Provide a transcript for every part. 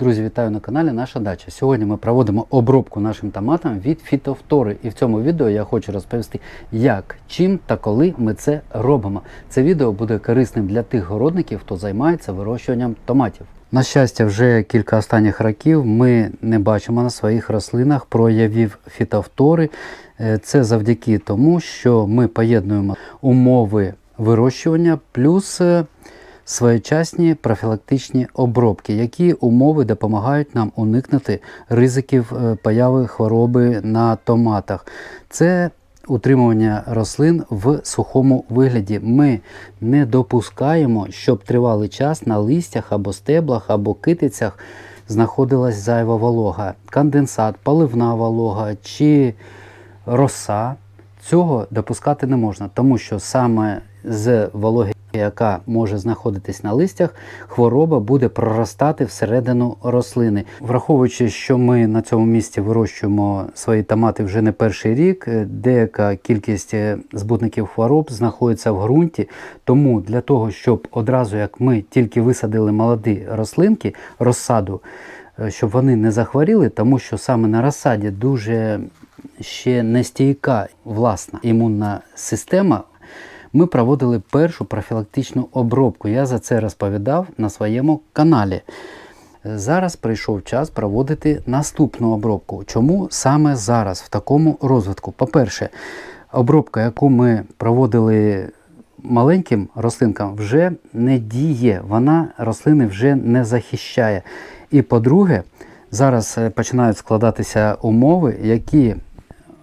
Друзі, вітаю на каналі Наша Дача. Сьогодні ми проводимо обробку нашим томатам від фітофтори. І в цьому відео я хочу розповісти, як, чим та коли ми це робимо. Це відео буде корисним для тих городників, хто займається вирощуванням томатів. На щастя, вже кілька останніх років ми не бачимо на своїх рослинах проявів фітофтори. Е, Це завдяки тому, що ми поєднуємо умови вирощування плюс е, своєчасні профілактичні обробки, які умови допомагають нам уникнути ризиків е, появи хвороби на томатах. Це утримування рослин в сухому вигляді. Ми не допускаємо, щоб тривалий час на листях або стеблах, або китицях знаходилась зайва волога, конденсат, поливна волога чи роса. Цього допускати не можна, тому що саме з вологи, яка може знаходитись на листях, хвороба буде проростати всередину рослини. Враховуючи, що ми на цьому місці вирощуємо свої томати вже не перший рік, е, деяка кількість е, збутників хвороб знаходиться в ґрунті. Тому для того, щоб одразу як ми тільки висадили молоді рослинки, розсаду, е, щоб вони не захворіли, тому що саме на розсаді дуже ще не стійка власна імунна система. Ми проводили першу профілактичну обробку. Я за це розповідав на своєму каналі. Зараз прийшов час проводити наступну обробку. Чому саме зараз, в такому розвитку? По-перше, обробка, яку ми проводили маленьким рослинкам, вже не діє, вона рослини вже не захищає. І по-друге, зараз е, починають складатися умови, які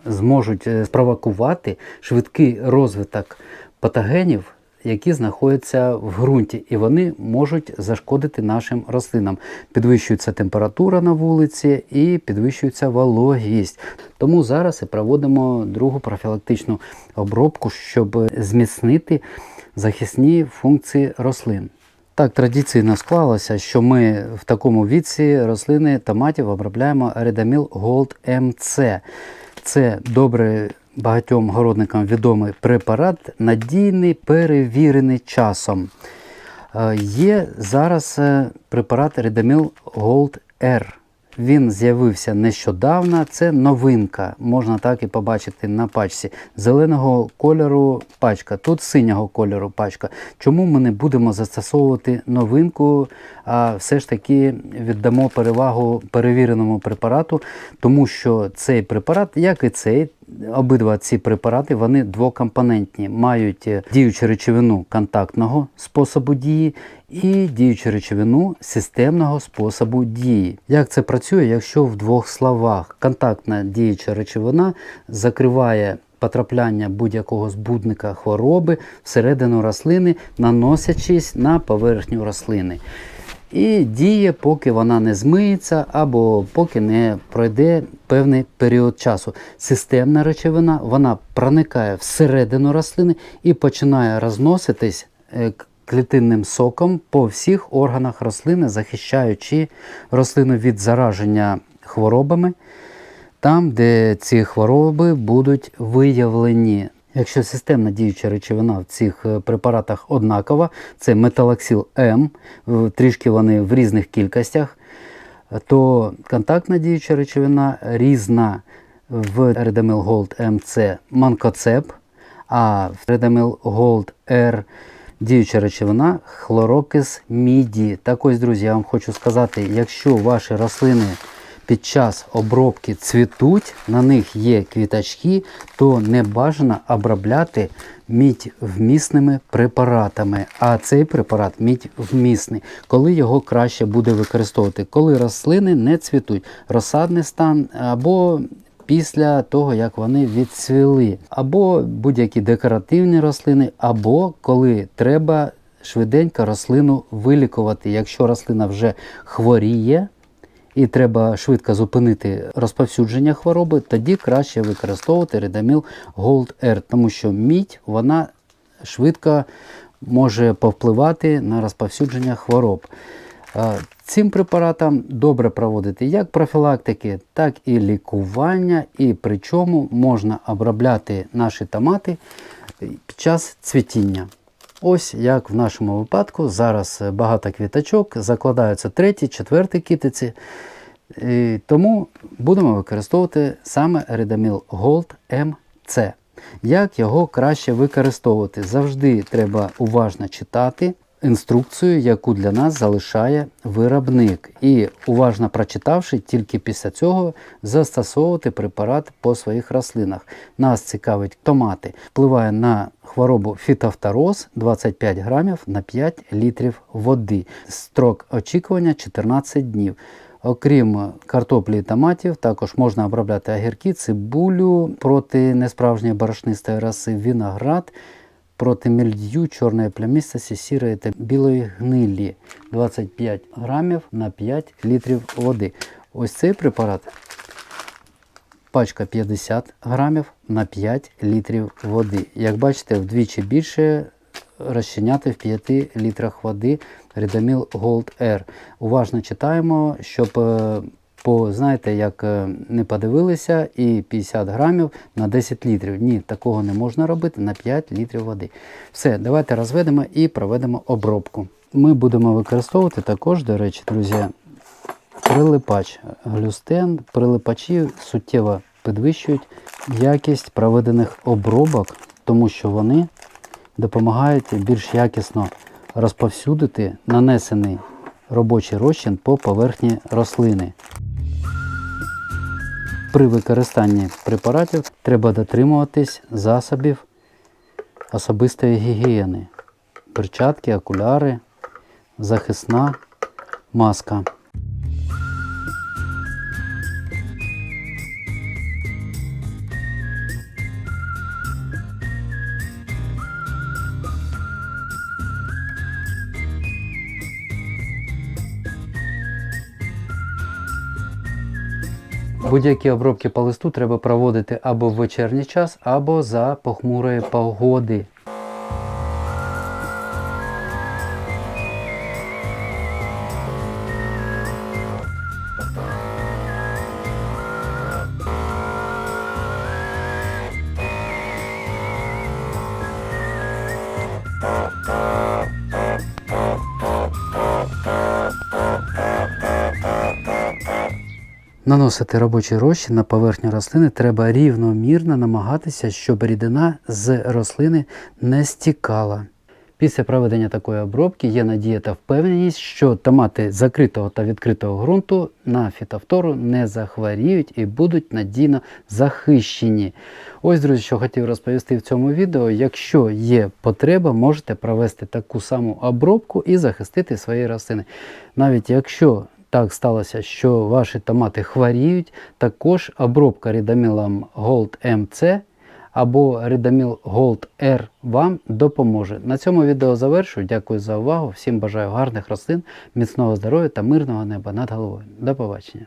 зможуть е, спровокувати швидкий розвиток патогенів, які знаходяться в ґрунті, і вони можуть зашкодити нашим рослинам. Підвищується температура на вулиці і підвищується вологість. Тому зараз і проводимо другу профілактичну обробку, щоб зміцнити захисні функції рослин. Так традиційно склалося, що ми в такому віці рослини томатів обробляємо Redamil Gold MC. Це добре багатьом городникам відомий препарат, надійний, перевірений часом. Е, Є зараз е, препарат Redamil Gold R. Він з'явився нещодавно, це новинка, можна так і побачити на пачці. Зеленого кольору пачка, тут синього кольору пачка. Чому ми не будемо застосовувати новинку, а все ж таки віддамо перевагу перевіреному препарату, тому що цей препарат, як і цей, обидва ці препарати вони двокомпонентні, мають е, діючу речовину контактного способу дії і діючу речовину системного способу дії. Як це працює, якщо в двох словах контактна діюча речовина закриває потрапляння будь-якого збудника хвороби всередину рослини, наносячись на поверхню рослини. І діє, поки вона не змиється або поки не пройде певний період часу. Системна речовина вона проникає всередину рослини і починає розноситись е, клітинним соком по всіх органах рослини, захищаючи рослину від зараження хворобами там, де ці хвороби будуть виявлені. Якщо системна діюча речовина в цих е, препаратах однакова, це металоксил М, трішки вони в різних кількостях, то контактна діюча речовина різна в Redamil Gold MC манкоцеп, а в Redamil Gold R діюча речовина хлорокис міді. Так ось, друзі, я вам хочу сказати, якщо ваші рослини під час обробки цвітуть, на них є квіточки, то не бажано обробляти мідь вмісними препаратами. А цей препарат мідь вмісний, коли його краще буде використовувати, коли рослини не цвітуть, розсадний стан або після того, як вони відцвіли, або будь-які декоративні рослини, або коли треба швиденько рослину вилікувати. Якщо рослина вже хворіє, і треба швидко зупинити розповсюдження хвороби, тоді краще використовувати Redamil Gold R, тому що мідь вона швидко може повпливати на розповсюдження хвороб. Цим препаратом добре проводити як профілактики, так і лікування, і причому можна обробляти наші томати під час цвітіння. Ось як в нашому випадку зараз е, багато квіточок, закладаються треті, четверті китиці. І тому будемо використовувати саме Redamil Gold MC. Як його краще використовувати? Завжди треба уважно читати інструкцію, яку для нас залишає виробник. І уважно прочитавши, тільки після цього застосовувати препарат по своїх рослинах. Нас цікавить томати. Впливає на хворобу фітофтороз 25 грамів на 5 літрів води. Строк очікування 14 днів. Окрім картоплі і томатів, також можна обробляти огірки, цибулю проти несправжньої борошнистої роси, виноград проти мільдю, чорної плямістості, сірої та білої гнилі 25 грамів на 5 літрів води. Ось цей препарат пачка 50 грамів на 5 літрів води. Як бачите, вдвічі більше розчиняти в 5 літрах води Redamil Gold Air. Уважно читаємо, щоб е, по, знаєте, як е, не подивилися, і 50 грамів на 10 літрів. Ні, такого не можна робити на 5 літрів води. Все, давайте розведемо і проведемо обробку. Ми будемо використовувати також, до речі, друзі, прилипач глюстен. Прилипачі суттєво підвищують якість проведених обробок, тому що вони допомагають більш якісно розповсюдити нанесений робочий розчин по поверхні рослини. При використанні препаратів треба дотримуватись засобів особистої гігієни. Перчатки, окуляри, захисна маска. Будь-які обробки по листу треба проводити або в вечірній час, або за похмурої погоди. Наносити робочий розчин на поверхню рослини треба рівномірно намагатися, щоб рідина з рослини не стікала. Після проведення такої обробки є надія та впевненість, що томати закритого та відкритого ґрунту на фітофтору не захворіють і будуть надійно захищені. Ось, друзі, що хотів розповісти в цьому відео. Якщо є потреба, можете провести таку саму обробку і захистити свої рослини. Навіть якщо так сталося, що ваші томати хворіють, також обробка рідамілом Gold MC або рідаміл Gold R вам допоможе. На цьому відео завершую. Дякую за увагу. Всім бажаю гарних рослин, міцного здоров'я та мирного неба над головою. До побачення.